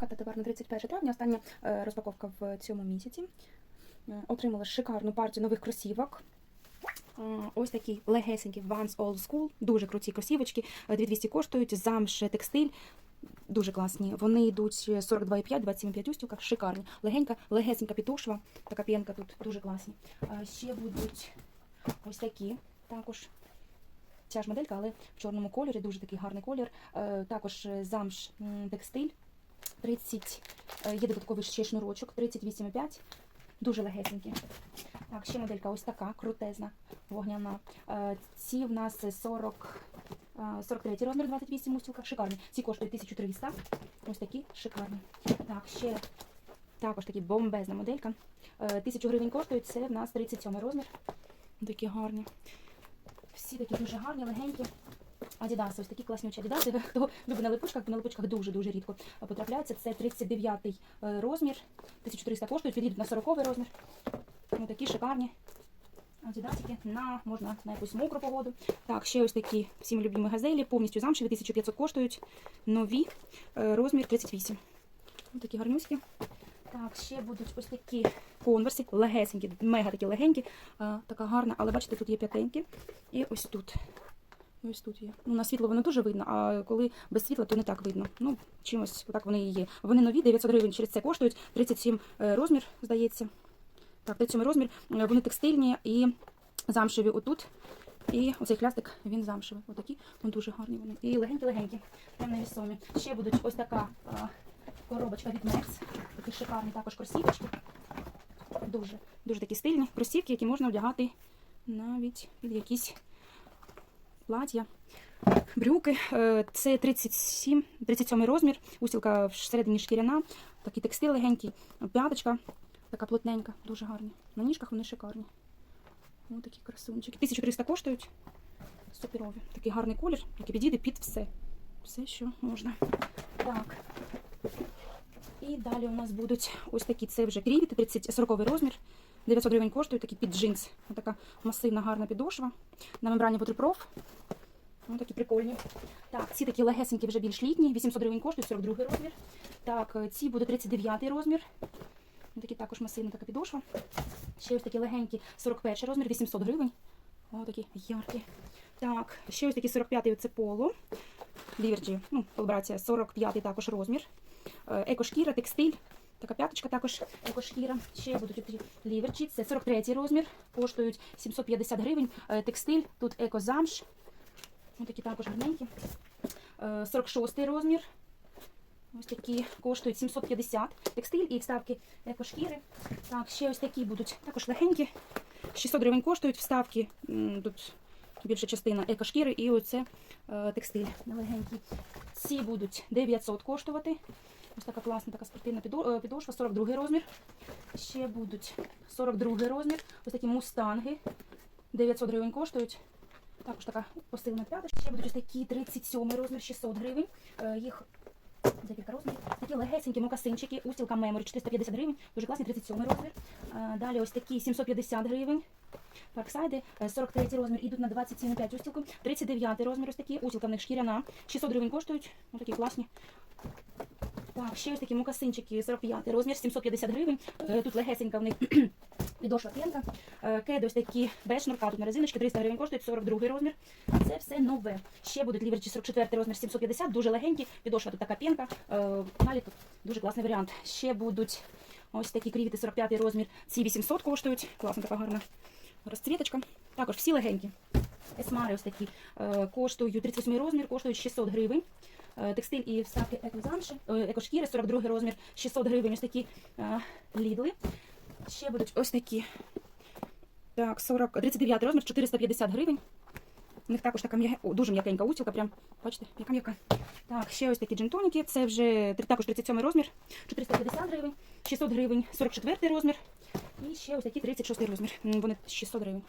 розпаковка та товар на 31 травня. Остання е, розпаковка в цьому місяці. Е, Отримала шикарну партію нових кросівок. Е, Ось такі легесенькі Vans Old School, дуже круті кросівочки. Е, 2200 коштують, замш текстиль. Дуже класні. Вони йдуть 42,5, 27,5 устілка, шикарні. Легенька, легесенька підошва, така п'янка тут дуже класні. Ще будуть ось такі також. Ця ж моделька, але в чорному кольорі, дуже такий гарний колір. Також замш текстиль. 30, е, є додатковий ще шнурочок, 38,5. Дуже легесенькі. Так, ще моделька ось така, крутезна, вогняна. Е, Ці в нас 40, е, 43 розмір, 28 устілка. Шикарні. Ці коштують 1300. Ось такі шикарні. Так, ще також такі бомбезна моделька. Е, 1000 гривень коштують, це в нас 37 розмір. Такі гарні. Всі такі дуже гарні, легенькі. Адідаси, ось такі класні адідаси. Хто любить на липучках, бо на липучках дуже-дуже рідко потрапляються. Це 39 е, розмір, 1300 коштують, підійдуть на 40 розмір. Ось такі шикарні адідасики на, можна на якусь мокру погоду. Так, ще ось такі всім любимі газелі, повністю замшеві, 1500 коштують. Нові, е, розмір 38. Ось такі гарнюські. Так, ще будуть ось такі конверси, легесенькі, мега такі легенькі. Е, така гарна, але бачите, тут є п'ятенькі. І ось тут. Ось тут є. Ну, на світло воно дуже видно, а коли без світла, то не так видно. Ну, чимось отак вони і є. Вони нові, 900 гривень через це коштують, 37 е, розмір, здається. Так, 37 розмір. Е, Вони текстильні і замшеві отут. І оцей хлястик, він замшевий. Отакі, ну дуже гарні вони. І легенькі-легенькі, прям невісомі. Ще будуть ось така а, коробочка від Max. Такі шикарні також кросівочки. Дуже, дуже такі стильні кросівки, які можна вдягати навіть під якісь плаття. Брюки, Е, це 37, 37 розмір, устілка всередині шкіряна, такий текстиль легенький, п'яточка, така плотненька, дуже гарні. На ніжках вони шикарні. Ось такі красунчики. 1300 коштують. Суперові. Такий гарний колір, який підійде під все. Все, що можна. Так. І далі у нас будуть ось такі, це вже крівіти, 30, 40 розмір. 900 гривень коштують, такі під джинс. Ось така масивна гарна підошва. На мембрані Waterproof. Ось такі прикольні. Так, ці такі легесенькі вже більш літні. 800 гривень коштують, 42 розмір. Так, е, ці буде 39 розмір. Ось такі також масивна така підошва. Ще ось такі легенькі, 41 розмір, 800 гривень. Ось такі яркі. Так, ще ось такі 45-й це поло. Ліверджі, ну, колаборація, 45-й також розмір. Е, Екошкіра, текстиль. Така п'яточка також екошкіра. Ще будуть такі ліверчі. Це 43-й розмір, коштують 750 гривень. Е, Текстиль, тут екозамш. Ось такі також гарненькі. Е, 46 розмір. Ось такі коштують 750. Текстиль і вставки екошкіри. Так, ще ось такі будуть також легенькі. 600 гривень коштують вставки. Тут більша частина екошкіри і оце е, текстиль легенький. Ці будуть 900 коштувати. Ось така класна така спортивна е, підошва, 42 розмір. Ще будуть 42 розмір. Ось такі мустанги. 900 гривень коштують. Також така посилена п'яточка. Ще будуть ось такі 37 розмір, 600 гривень. Е, Їх декілька розмірів. Такі легесенькі мокасинчики, устілка Memory 450 гривень. Дуже класний 37 розмір. Е, Далі ось такі 750 гривень. Парксайди, е, 43 розмір, ідуть на 27,5 устілку. 39 розмір ось такі, устілка в них шкіряна. 600 гривень коштують. Ось такі класні. Так, ще ось такі мокасинчики, 45 розмір, 750 гривень. Е, Тут легесенька в них підошва п'янка. Е, Кеди ось такі без тут на резиночки, 300 гривень коштують, 42 розмір. Це все нове. Ще будуть ліверчі 44 розмір, 750, дуже легенькі. Підошва тут така п'янка. Е, тут дуже класний варіант. Ще будуть ось такі крівіти 45 розмір, ці 800 коштують. Класна така гарна розцвіточка. Також всі легенькі. Есмари ось такі е, коштують 38 розмір, коштують 600 гривень. Е, Текстиль і вставки екозамші, е, екошкіри, 42 розмір, 600 гривень. Ось такі лідли. Ще будуть ось такі. Так, 40, 39 розмір, 450 гривень. У них також така о, дуже м'якенька устілка, прям, бачите, яка м'яка. Так, ще ось такі джинтоніки, це вже також 37 розмір, 450 гривень, 600 гривень, 44 розмір. І ще ось такі 36 розмір. Вони 600 гривень.